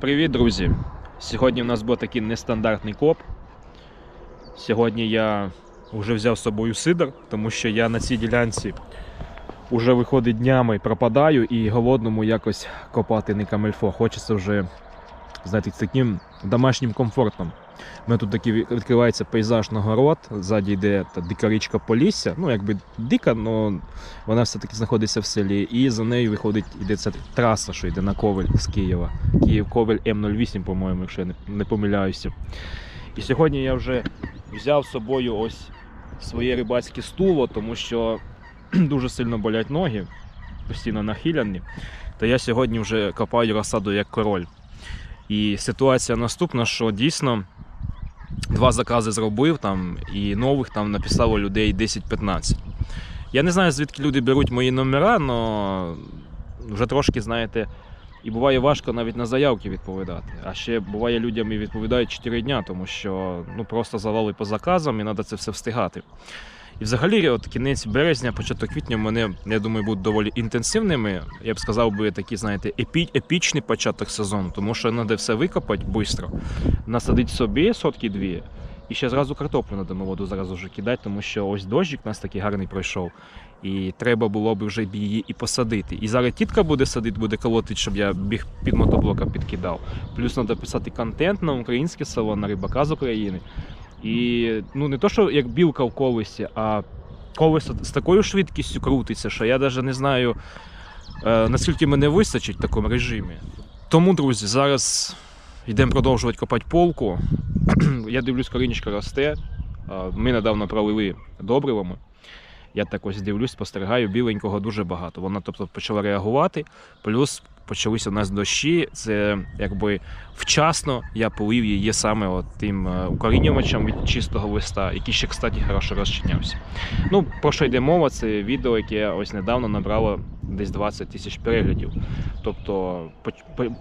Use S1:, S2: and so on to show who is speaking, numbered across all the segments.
S1: Привіт, друзі! Сьогодні у нас був такий нестандартний коп. Сьогодні я вже взяв з собою сидр, тому що я на цій ділянці вже виходить днями пропадаю і голодному якось копати не камельфо. Хочеться вже знаєте, з таким домашнім комфортом. У мене тут такий відкривається пейзаж на город, ззаді йде та дика річка Полісся, ну якби дика, але вона все-таки знаходиться в селі. І за нею виходить йде ця траса, що йде на Ковель з Києва. Київ Ковель М08, по-моєму, якщо я не, помиляюся. І сьогодні я вже взяв з собою ось своє рибацьке стуло, тому що дуже сильно болять ноги, постійно нахиляні. То я сьогодні вже копаю розсаду як король. І ситуація наступна, що дійсно два закази зробив там, і нових там написало людей 10-15. Я не знаю, звідки люди беруть мої номера, але вже трошки, знаєте, і буває важко навіть на заявки відповідати. А ще буває людям і відповідають 4 дня, тому що ну, просто завали по заказам і треба це все встигати. І взагалі, от кінець березня, початок квітня, мене, я думаю, будуть доволі інтенсивними. Я б сказав би такі, знаєте, епі, епічний початок сезону, тому що треба все викопати швидко, насадити собі сотки дві. І ще зразу картоплю на дано воду зразу вже кидати, тому що ось дощик у нас такий гарний пройшов. І треба було б вже її і посадити. І зараз тітка буде садити, буде колотити, щоб я біг під мотоблоком підкидав. Плюс треба писати контент на українське село, на рибака з України. І ну не то, що як білка в колесі, а колесо з такою швидкістю крутиться, що я навіть не знаю, е, наскільки мене вистачить в такому режимі. Тому, друзі, зараз йдемо продовжувати копати полку. я дивлюсь, корінечка росте. Е, Ми недавно пролили добривами. Я так ось дивлюсь, спостерігаю, біленького дуже багато. Вона тобто почала реагувати, плюс почалися у нас дощі. Це якби вчасно я полив її саме от тим е, укорінювачем від чистого листа, який ще, кстати, хорошо розчинявся. Ну, про що йде мова? Це відео, яке ось недавно набрало десь 20 тисяч переглядів. Тобто,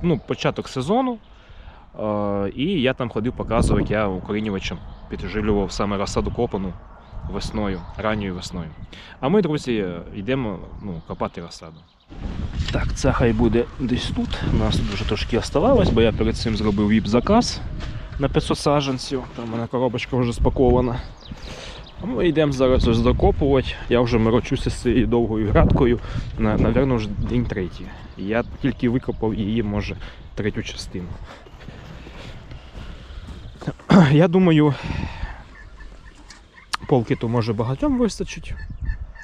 S1: ну, початок сезону. Е, і я там ходив, показував, як я укорінювачем піджилював саме розсаду копану весною, ранньою весною. А ми, друзі, йдемо ну, копати розсаду. Так, це хай буде десь тут. У нас тут вже трошки оставалось, бо я перед цим зробив віп-заказ на 500 саджанців. Там у мене коробочка вже спакована. Ми йдемо зараз ось докопувати. Я вже морочуся з цією довгою градкою, на, напевно, вже день третій. Я тільки викопав її, може, третю частину. Я думаю, полки то може багатьом вистачить.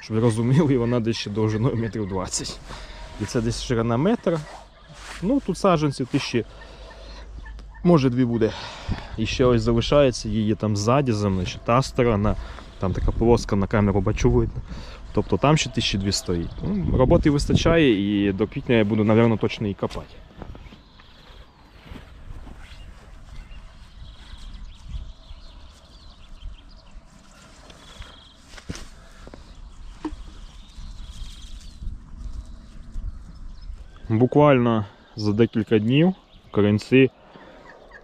S1: Щоб ви розуміли, вона десь ще довжиною метрів 20. І це десь ширина метра. Ну, тут саджанців тисячі, може дві буде. І ще ось залишається її там ззаді землі, ще та сторона. Там така полоска на камеру бачу видно. Тобто там ще тисячі дві стоїть. Ну, роботи вистачає і до квітня я буду, напевно, точно і копати. Буквально за декілька днів корінці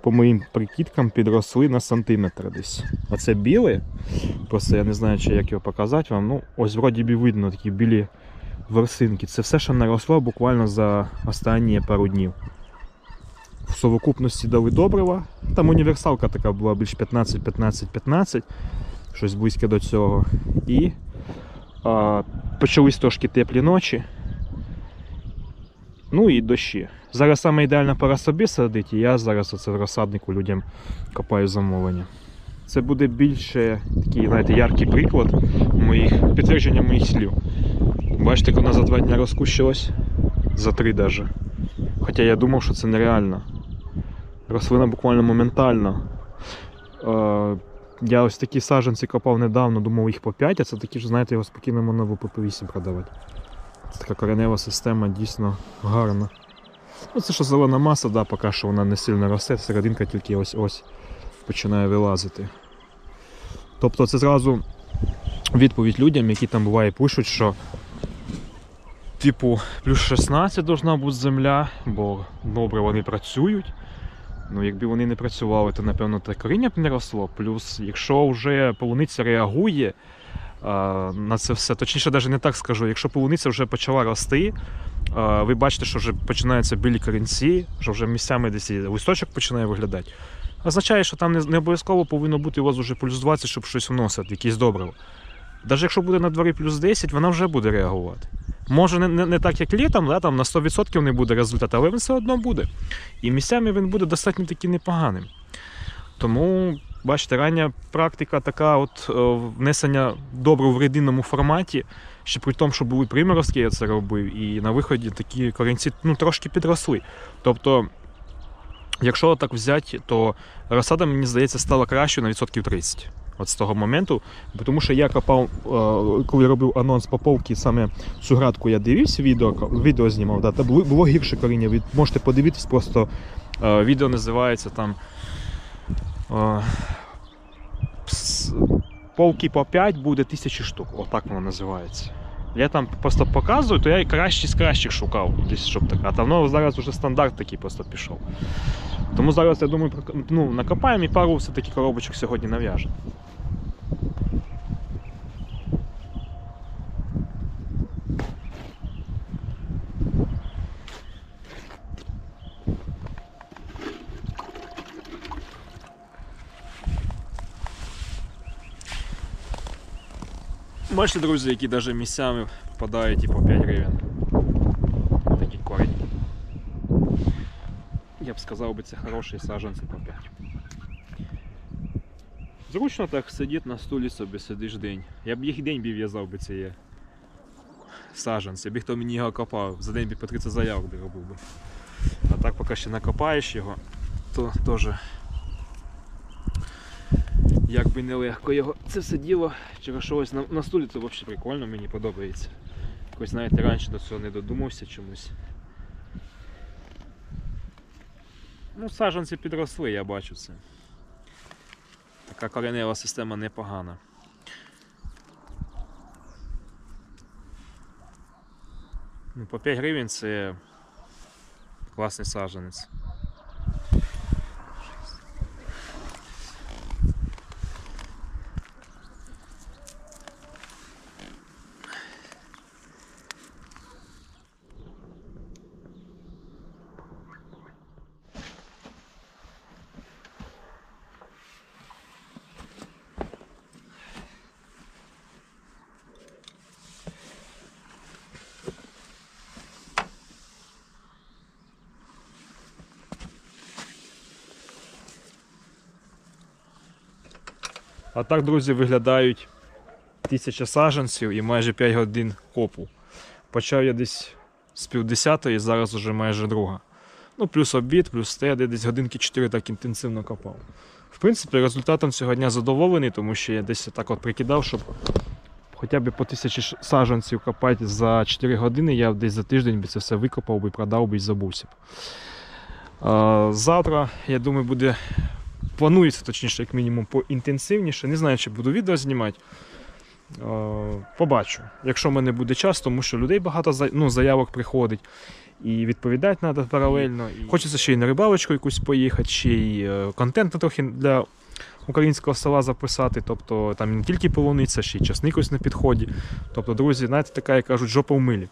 S1: по моїм прикидкам підросли на сантиметр десь. Оце біле, просто я не знаю, чи як його показати вам. Ну, ось вроді би видно такі білі ворсинки. Це все, що наросло буквально за останні пару днів. В совокупності дали добрива. Там універсалка така була більш 15-15-15, щось близьке до цього. І а, почались трошки теплі ночі. Ну і дощі. Зараз саме ідеальна пора собі садити, і я зараз оце в розсаднику людям копаю замовлення. Це буде більше такий, знаєте, яркий приклад моїх, підтвердження моїх слів. Бачите, як вона за два дні розкущилась? За три даже. Хоча я думав, що це нереально. Рослина буквально моментально. Е, я ось такі саджанці копав недавно, думав їх по 5, а це такі ж, знаєте, його спокійно можна було по 8 продавати. Така коренева система дійсно гарна. Ну, це що зелена маса, да, поки що вона не сильно росте, серединка тільки ось ось починає вилазити. Тобто це зразу відповідь людям, які там буває пишуть, що типу плюс 16 должна бути земля, бо добре вони працюють. Ну, якби вони не працювали, то напевно те коріння б не росло. Плюс, якщо вже полуниця реагує на це все, точніше, навіть не так скажу, якщо полуниця вже почала рости, е, ви бачите, що вже починаються білі корінці, що вже місцями десь листочок починає виглядати. Означає, що там не, обов'язково повинно бути у вас вже плюс 20, щоб щось вносити, якісь добриво. Навіть якщо буде на дворі плюс 10, вона вже буде реагувати. Може, не, не, не так, як літом, да, там на 100% не буде результату, але він все одно буде. І місцями він буде достатньо таки непоганим. Тому, бачите, рання практика така от е, внесення добрив в рідинному форматі, ще при тому, що були приморозки, я це робив, і на виході такі корінці ну, трошки підросли. Тобто, якщо так взяти, то розсада, мені здається, стала кращою на відсотків 30. От з того моменту, тому що я копав, е, коли робив анонс поповки, саме цю градку я дивився, відео, відео знімав, да, та було, гірше коріння. Можете подивитись, просто е, відео називається там Полки по 5 буде тисячі штук. Отак воно називається. Я там просто показую, то я і кращі з кращих шукав, десь щоб так. А там ну, зараз вже стандарт такий просто пішов. Тому зараз я думаю, ну, накопаємо і пару все-таки коробочок сьогодні нав'яжемо. Бачите, друзі, які навіть місцями впадають і по 5 гривень. Такий корінь. Я б сказав би, це хороші саджанці по 5. Зручно так сидіти на стулі собі, сидиш день. Я б їх день б в'язав би ці саджанці, аби хто мені його копав. За день би по 30 заявок би робив би. А так поки ще накопаєш його, то теж як би нелегко його це все діло через щось на, на стулі це взагалі прикольно, мені подобається. Якось знаєте, раніше до цього не додумався чомусь. Ну, саджанці підросли, я бачу це. Така коренева система непогана. Ну, по 5 гривень це класний саджанець. А так, друзі, виглядають тисяча саджанців і майже 5 годин копу. Почав я десь з півдесятої, зараз уже майже друга. Ну, плюс обід, плюс те, де десь годинки 4 так інтенсивно копав. В принципі, результатом цього дня задоволений, тому що я десь так от прикидав, щоб хоча б по тисячі ш- саджанців копати за 4 години, я десь за тиждень би це все викопав би, продав би і забувся б. Завтра, я думаю, буде планується, точніше, як мінімум, поінтенсивніше. Не знаю, чи буду відео знімати. Е, Побачу, якщо в мене буде час, тому що людей багато ну, заявок приходить. І відповідати треба паралельно. І... Хочеться ще й на рибалочку якусь поїхати, ще й е, контент трохи для українського села записати. Тобто там не тільки полуниця, ще й часник ось на підході. Тобто, друзі, знаєте, така, як кажуть, жопа в милі.